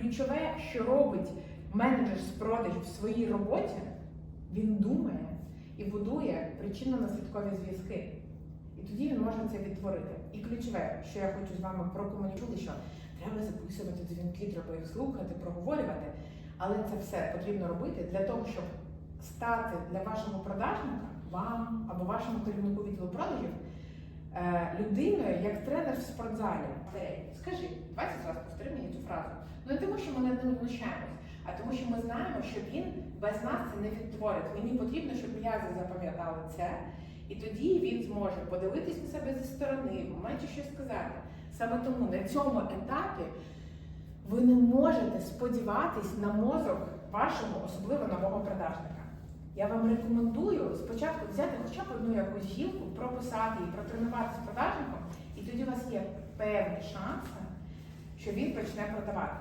Ключове, що робить менеджер з продажів в своїй роботі, він думає і будує причинно-наслідкові зв'язки. І тоді він може це відтворити. І ключове, що я хочу з вами прокомунікувати, що треба записувати дзвінки, треба їх слухати, проговорювати. Але це все потрібно робити для того, щоб стати для вашого продажника, вам або вашому керівнику відділу продажів е, людиною, як тренер в спортзалі. Скажи, 20 фразу. Ну не тому, що ми над ним знущаємось, а тому, що ми знаємо, що він без нас це не відтворить. Мені потрібно, щоб м'язи запам'ятали це, і тоді він зможе подивитись на себе зі сторони, в моменті щось сказати. Саме тому на цьому етапі ви не можете сподіватись на мозок вашого, особливо нового продажника. Я вам рекомендую спочатку взяти хоча б одну якусь гілку, прописати її, протренувати з продажником, і тоді у вас є певні шанси, що він почне продавати.